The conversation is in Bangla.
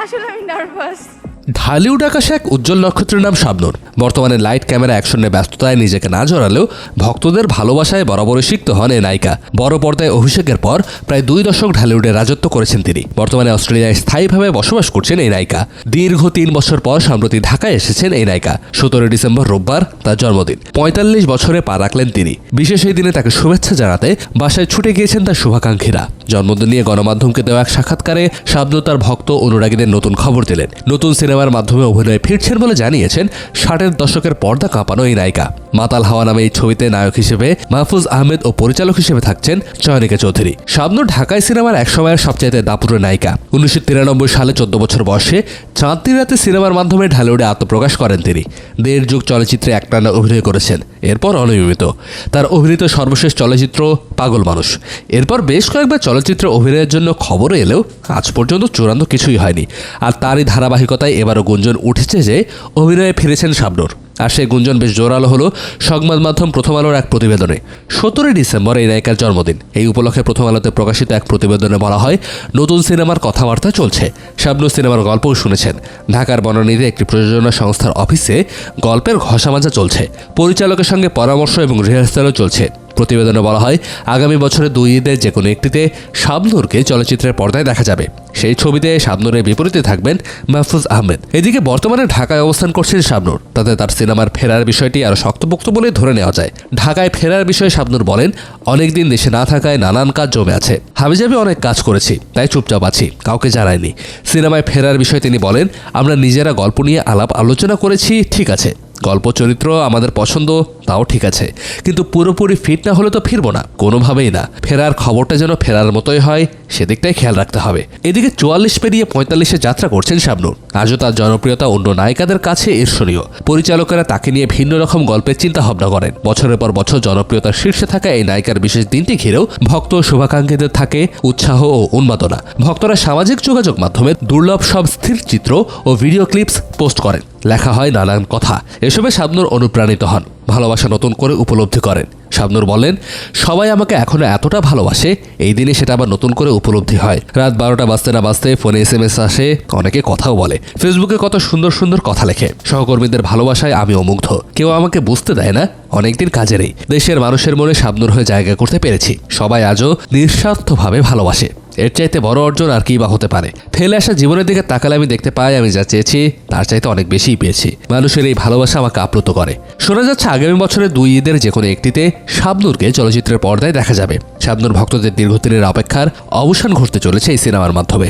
আসলে আমি নার্ভাস ঢালিউড আকাশে এক উজ্জ্বল নক্ষত্রের নাম শাবনূর। বর্তমানে লাইট ক্যামেরা অ্যাকশনের ব্যস্ততায় নিজেকে না জড়ালেও ভক্তদের ভালোবাসায় বরাবরই সিক্ত হন এই নায়িকা। বড় পর্দায় অভিষেকের পর প্রায় দুই দশক ঢালিউডে রাজত্ব করেছেন তিনি। বর্তমানে অস্ট্রেলিয়ায় স্থায়ীভাবে বসবাস করছেন এই নায়িকা। দীর্ঘ তিন বছর পর সম্প্রতি ঢাকায় এসেছেন এই নায়িকা। সতেরোই ডিসেম্বর রোববার তার জন্মদিন। পঁয়তাল্লিশ বছরে পা রাখলেন তিনি। বিশেষ এই দিনে তাকে শুভেচ্ছা জানাতে বাসায় ছুটে গিয়েছেন তার শুভাকাঙ্ক্ষীরা। জন্মদিন নিয়ে গণমাধ্যমকে দেওয়া এক সাক্ষাৎকারে শাবনূর তার ভক্ত অনুরাগীদের নতুন খবর দিলেন। নতুন সিনেমার মাধ্যমে অভিনয়ে ফিরছেন বলে জানিয়েছেন ষাটের দশকের পর্দা কাঁপানো এই নায়িকা। মাতাল হাওয়া নামে এই ছবিতে নায়ক হিসেবে মাহফুজ আহমেদ ও পরিচালক হিসেবে থাকছেন চয়নিকা চৌধুরী। শাবনূর ঢাকায় সিনেমার এক সময়ের সবচাইতে দাপুরের নায়িকা। উনিশশো তিরানব্বই সালে চোদ্দ বছর বয়সে চাঁদনি রাতে সিনেমার মাধ্যমে ঢালিউডে আত্মপ্রকাশ করেন তিনি। দেড় যুগ চলচ্চিত্রে এক একটানা অভিনয় করেছেন, এরপর অনিয়মিত। তার অভিনীত সর্বশেষ চলচ্চিত্র পাগল মানুষ। এরপর বেশ কয়েকবার চলচ্চিত্র অভিনয়ের জন্য খবর এলেও আজ পর্যন্ত চূড়ান্ত কিছুই হয়নি। আর তারই ধারাবাহিকতায় এবারও গুঞ্জন উঠেছে যে অভিনয়ে ফিরেছেন শাবনুর। আর সেই গুঞ্জন বেশ জোরালো হলো সংবাদ মাধ্যম প্রথম আলোর এক প্রতিবেদনে। সতেরোই ডিসেম্বর এই নায়িকার জন্মদিন। এই উপলক্ষে প্রথম আলোতে প্রকাশিত এক প্রতিবেদনে বলা হয়, নতুন সিনেমার কথাবার্তা চলছে। শাবনুর সিনেমার গল্পও শুনেছেন। ঢাকার বনানীতে একটি প্রযোজনা সংস্থার অফিসে গল্পের ঘষামাজা চলছে। পরিচালকের সঙ্গে পরামর্শ এবং রিহার্সালও চলছে। প্রতিবেদনে বলা হয়, আগামী বছরে দুই ঈদের যে কোনো একটিতে শাবনূরকে চলচ্চিত্রের পর্দায় দেখা যাবে। সেই ছবিতে শাবনূরের বিপরীতে থাকবেন মাহফুজ আহমেদ। এদিকে বর্তমানে ঢাকায় অবস্থান করছেন শাবনূর। তাতে তার সিনেমার ফেরার বিষয়টি আরও শক্তপোক্ত বলে ধরে নেওয়া যায়। ঢাকায় ফেরার বিষয়ে শাবনূর বলেন, অনেকদিন দেশে না থাকায় নানান কাজ জমে আছে। হাবিজাবি অনেক কাজ করেছি, তাই চুপচাপ আছি, কাউকে জানায়নি সিনেমায় ফেরার বিষয়ে তিনি বলেন, আমরা নিজেরা গল্প নিয়ে আলাপ আলোচনা করেছি, ঠিক আছে। গল্প চরিত্র আমাদের পছন্দ, তাও ঠিক আছে। কিন্তু পুরোপুরি ফিট না হলে তো ফিরবো না, কোনোভাবেই না। ফেরার খবরটা যেন ফেরার মতোই হয়, সেদিকটাই খেয়াল রাখতে হবে। এদিকে চুয়াল্লিশ পেরিয়ে পঁয়তাল্লিশে যাত্রা করছেন শাবনুর। আজও তার জনপ্রিয়তা অন্য নায়িকাদের কাছে ঈর্ষণীয়। পরিচালকেরা তাকে নিয়ে ভিন্ন রকম গল্পের চিন্তা ভাবনা করেন। বছরের পর বছর জনপ্রিয়তার শীর্ষে থাকা এই নায়িকার বিশেষ দিনটি ঘিরেও ভক্ত শুভাকাঙ্ক্ষীদের থাকে উৎসাহ ও উন্মাদনা। ভক্তরা সামাজিক যোগাযোগ মাধ্যমে দুর্লভ সব স্থির চিত্র ও ভিডিও ক্লিপস পোস্ট করেন। লেখা হয় নানান কথা। এসবে শাবনুর অনুপ্রাণিত হন। ভালোবাসা নতুন করে উপলব্ধি করেন। শাবনুর বলেন, সবাই আমাকে এখনও এতটা ভালোবাসে, এই দিনে সেটা আবার নতুন করে উপলব্ধি হয়। রাত বারোটা বাজতে না বাজতে ফোনে এস এম এস আসে, অনেকে কথাও বলে। ফেসবুকে কত সুন্দর সুন্দর কথা লেখে। সহকর্মীদের ভালোবাসায় আমি অমুগ্ধ কেউ আমাকে বুঝতে দেয় না, অনেকদিন কাজেরই দেশের মানুষের মনে শাবনুর হয়ে জায়গা করতে পেরেছি। সবাই আজও নিঃস্বার্থভাবে ভালোবাসে। এর চাইতে বড় অর্জন আর কি বা হতে পারে। ফেলে আসা জীবনের দিকে তাকালে আমি দেখতে পাই, আমি যা চেয়েছি তার চাইতে অনেক বেশিই পেয়েছি। মানুষের এই ভালোবাসা আমাকে আপ্লুত করে। শোনা যাচ্ছে আগামী বছরের দুই ঈদের যে কোনো একটিতে শাবনুরকে চলচ্চিত্রের পর্দায় দেখা যাবে। শাবনুর ভক্তদের দীর্ঘদিনের অপেক্ষার অবসান ঘটতে চলেছে এই সিনেমার মাধ্যমে।